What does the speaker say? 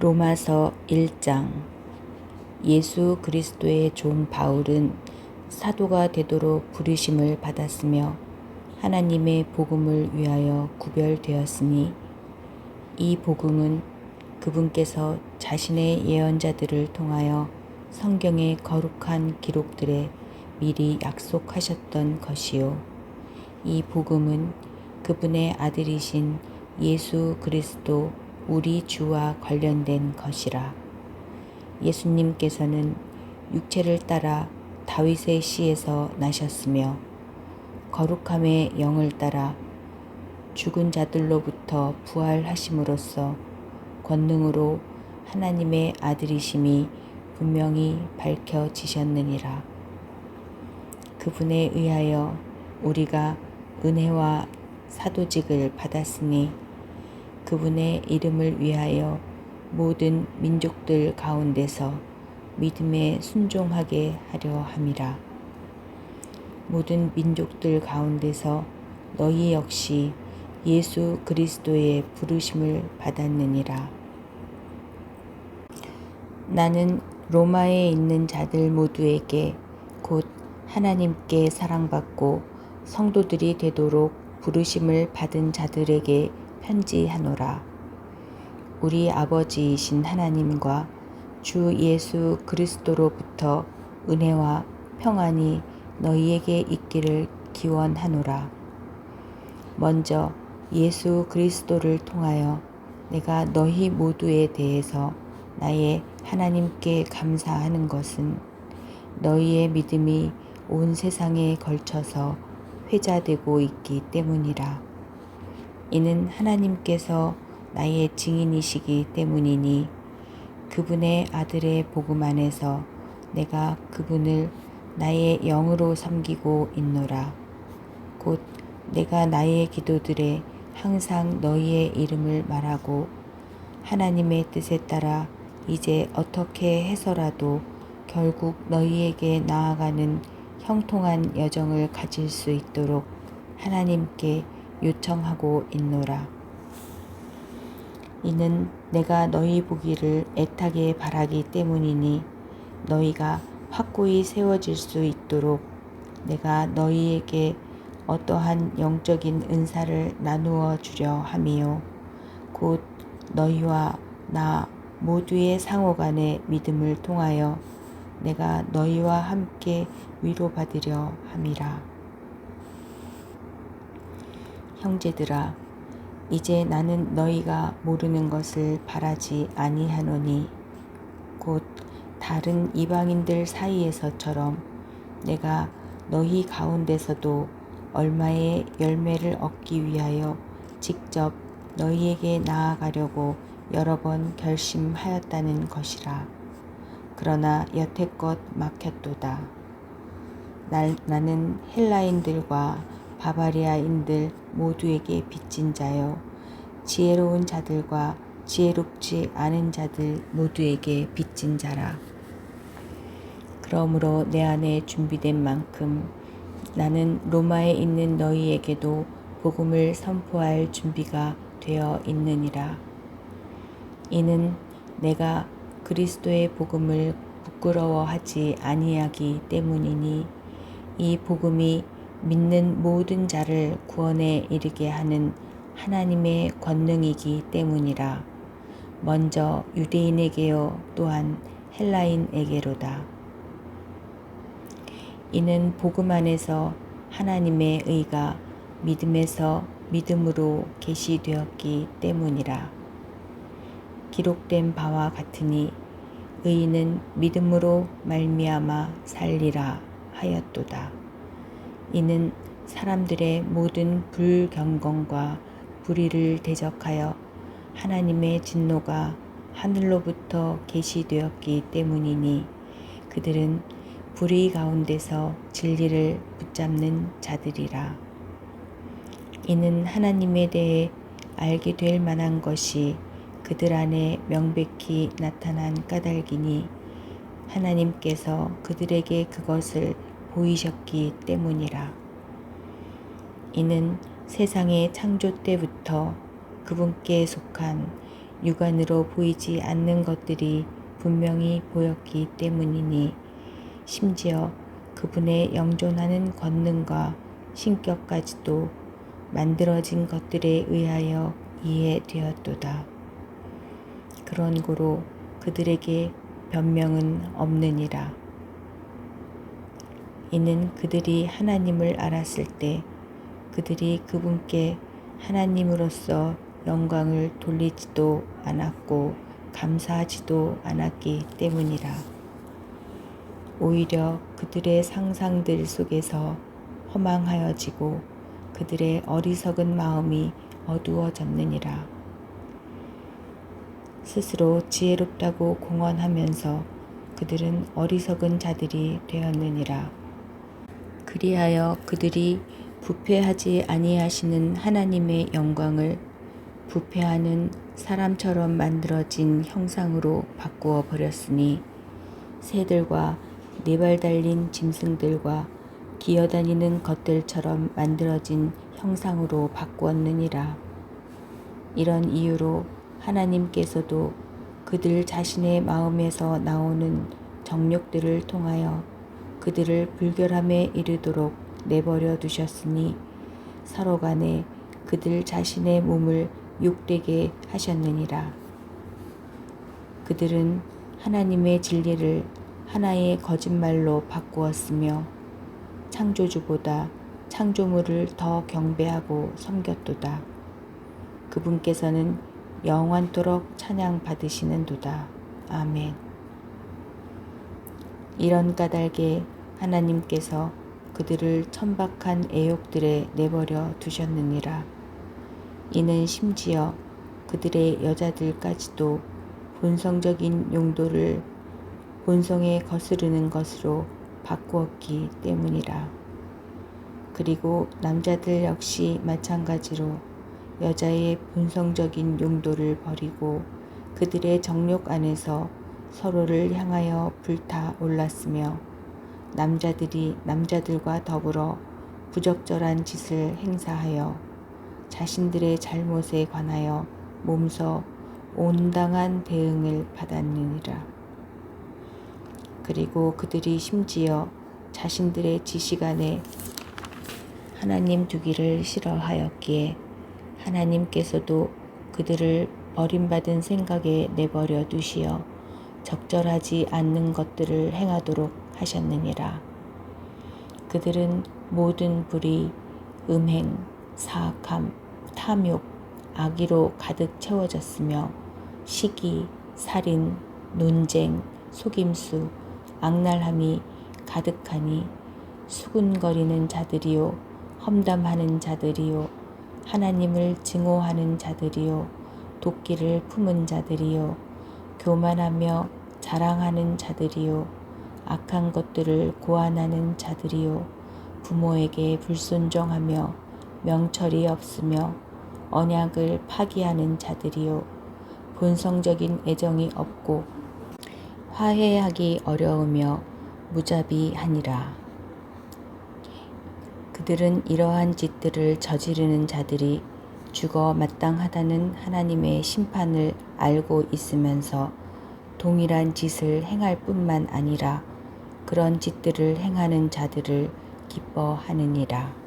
로마서 1장 예수 그리스도의 종 바울은 사도가 되도록 부르심을 받았으며 하나님의 복음을 위하여 구별되었으니 이 복음은 그분께서 자신의 예언자들을 통하여 성경의 거룩한 기록들에 미리 약속하셨던 것이요. 이 복음은 그분의 아들이신 예수 그리스도 우리 주와 관련된 것이라. 예수님께서는 육체를 따라 다윗의 씨에서 나셨으며 거룩함의 영을 따라 죽은 자들로부터 부활하심으로써 권능으로 하나님의 아들이심이 분명히 밝혀지셨느니라. 그분에 의하여 우리가 은혜와 사도직을 받았으니 그분의 이름을 위하여 모든 민족들 가운데서 믿음에 순종하게 하려 함이라. 모든 민족들 가운데서 너희 역시 예수 그리스도의 부르심을 받았느니라. 나는 로마에 있는 자들 모두에게 곧 하나님께 사랑받고 성도들이 되도록 부르심을 받은 자들에게 편지하노라. 우리 아버지이신 하나님과 주 예수 그리스도로부터 은혜와 평안이 너희에게 있기를 기원하노라. 먼저 예수 그리스도를 통하여 내가 너희 모두에 대해서 나의 하나님께 감사하는 것은 너희의 믿음이 온 세상에 걸쳐서 회자되고 있기 때문이라. 이는 하나님께서 나의 증인이시기 때문이니 그분의 아들의 복음 안에서 내가 그분을 나의 영으로 섬기고 있노라. 곧 내가 나의 기도들에 항상 너희의 이름을 말하고 하나님의 뜻에 따라 이제 어떻게 해서라도 결국 너희에게 나아가는 형통한 여정을 가질 수 있도록 하나님께 요청하고 있노라. 이는 내가 너희 보기를 애타게 바라기 때문이니 너희가 확고히 세워질 수 있도록 내가 너희에게 어떠한 영적인 은사를 나누어 주려 함이요. 곧 너희와 나 모두의 상호 간의 믿음을 통하여 내가 너희와 함께 위로받으려 함이라. 형제들아, 이제 나는 너희가 모르는 것을 바라지 아니하노니, 곧 다른 이방인들 사이에서처럼 내가 너희 가운데서도 얼마의 열매를 얻기 위하여 직접 너희에게 나아가려고 여러 번 결심하였다는 것이라. 그러나 여태껏 막혔도다. 날, 나는 헬라인들과 바바리아인들 모두에게 빚진 자요. 지혜로운 자들과 지혜롭지 않은 자들 모두에게 빚진 자라. 그러므로 내 안에 준비된 만큼 나는 로마에 있는 너희에게도 복음을 선포할 준비가 되어 있느니라. 이는 내가 그리스도의 복음을 부끄러워하지 아니하기 때문이니 이 복음이 믿는 모든 자를 구원에 이르게 하는 하나님의 권능이기 때문이라. 먼저 유대인에게요 또한 헬라인에게로다. 이는 복음 안에서 하나님의 의가 믿음에서 믿음으로 계시되었기 때문이라. 기록된 바와 같으니 의인은 믿음으로 말미암아 살리라 하였도다. 이는 사람들의 모든 불경건과 불의를 대적하여 하나님의 진노가 하늘로부터 계시되었기 때문이니 그들은 불의 가운데서 진리를 붙잡는 자들이라. 이는 하나님에 대해 알게 될 만한 것이 그들 안에 명백히 나타난 까닭이니 하나님께서 그들에게 그것을 보이셨기 때문이라. 이는 세상의 창조 때부터 그분께 속한 육안으로 보이지 않는 것들이 분명히 보였기 때문이니 심지어 그분의 영존하는 권능과 신격까지도 만들어진 것들에 의하여 이해되었도다. 그런 고로 그들에게 변명은 없느니라. 이는 그들이 하나님을 알았을 때 그들이 그분께 하나님으로서 영광을 돌리지도 않았고 감사하지도 않았기 때문이라. 오히려 그들의 상상들 속에서 허망하여지고 그들의 어리석은 마음이 어두워졌느니라. 스스로 지혜롭다고 공언하면서 그들은 어리석은 자들이 되었느니라. 그리하여 그들이 부패하지 아니하시는 하나님의 영광을 부패하는 사람처럼 만들어진 형상으로 바꾸어 버렸으니 새들과 네 발 달린 짐승들과 기어다니는 것들처럼 만들어진 형상으로 바꾸었느니라. 이런 이유로 하나님께서도 그들 자신의 마음에서 나오는 정욕들을 통하여 그들을 불결함에 이르도록 내버려 두셨으니 서로 간에 그들 자신의 몸을 욕되게 하셨느니라. 그들은 하나님의 진리를 하나의 거짓말로 바꾸었으며 창조주보다 창조물을 더 경배하고 섬겼도다. 그분께서는 영원토록 찬양 받으시는도다. 아멘. 이런 까닭에 하나님께서 그들을 천박한 애욕들에 내버려 두셨느니라. 이는 심지어 그들의 여자들까지도 본성적인 용도를 본성에 거스르는 것으로 바꾸었기 때문이라. 그리고 남자들 역시 마찬가지로 여자의 본성적인 용도를 버리고 그들의 정욕 안에서 서로를 향하여 불타 올랐으며 남자들이 남자들과 더불어 부적절한 짓을 행사하여 자신들의 잘못에 관하여 몸서 온당한 대응을 받았느니라. 그리고 그들이 심지어 자신들의 지시간에 하나님 두기를 싫어하였기에 하나님께서도 그들을 버림받은 생각에 내버려 두시어 적절하지 않는 것들을 행하도록 하셨느니라. 그들은 모든 불의, 음행, 사악함, 탐욕, 악의로 가득 채워졌으며 시기, 살인, 논쟁, 속임수, 악랄함이 가득하니 수군거리는 자들이요 험담하는 자들이요 하나님을 증오하는 자들이요 도끼를 품은 자들이요 교만하며 자랑하는 자들이요. 악한 것들을 고안하는 자들이요. 부모에게 불순종하며 명철이 없으며 언약을 파기하는 자들이요. 본성적인 애정이 없고 화해하기 어려우며 무자비하니라. 그들은 이러한 짓들을 저지르는 자들이 죽어 마땅하다는 하나님의 심판을 알고 있으면서 동일한 짓을 행할 뿐만 아니라 그런 짓들을 행하는 자들을 기뻐하느니라.